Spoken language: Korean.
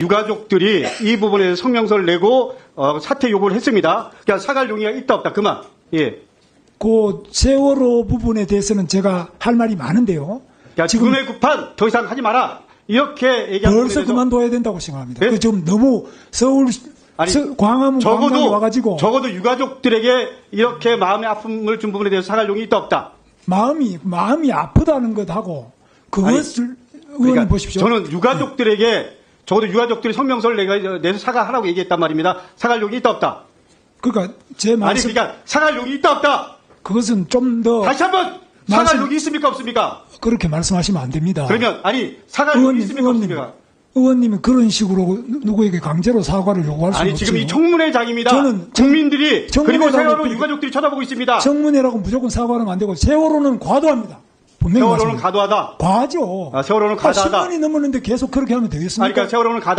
유가족들이 이 부분에 성명서를 내고 어, 사퇴 요구를 했습니다. 그러니까 사갈 용의가 있다 없다 그만. 예. 그 세월호 부분에 대해서는 제가 할 말이 많은데요. 야, 지금 지금의 구판 더 이상 하지 마라. 이렇게 부분에 벌써 그만둬야 된다고 생각합니다. 네? 그좀 너무 서울 아니, 서- 광화문 적어도 와가지고 적어도 유가족들에게 이렇게 마음의 아픔을 준 부분에 대해서 사갈 용이 있다 없다. 마음이 마음이 아프다는 것하고 그것을 그러니까 보십시오. 저는 유가족들에게 적어도 유가족들이 성명서를 내서 사과하라고 얘기했단 말입니다. 사갈 용이 있다 없다. 그러니까 제 아니 말씀 그러니까 사갈 용이 있다 없다. 그것은 좀 더 다시 한번 사갈 말씀- 용이 있습니까 없습니까? 그렇게 말씀하시면 안 됩니다. 그러면 아니 용이 의원님, 있습니까 의원님, 없습니까? 의원님이 그런 식으로 누구에게 강제로 사과를 요구할 수는 아니 지금 없죠. 이 청문회장입니다. 저는 정- 국민들이 그리고 세월호 유가족들이 쳐다보고 있습니다. 청문회라고 무조건 사과하면 안 되고 세월호는 과도합니다. 분명히 세월호는 말씀드립니다. 가도하다. 과죠. 아, 세월호는 가다하다. 10년이 넘었는데 계속 그렇게 하면 되겠습니까? 아니, 그러니까 세월호는 가다.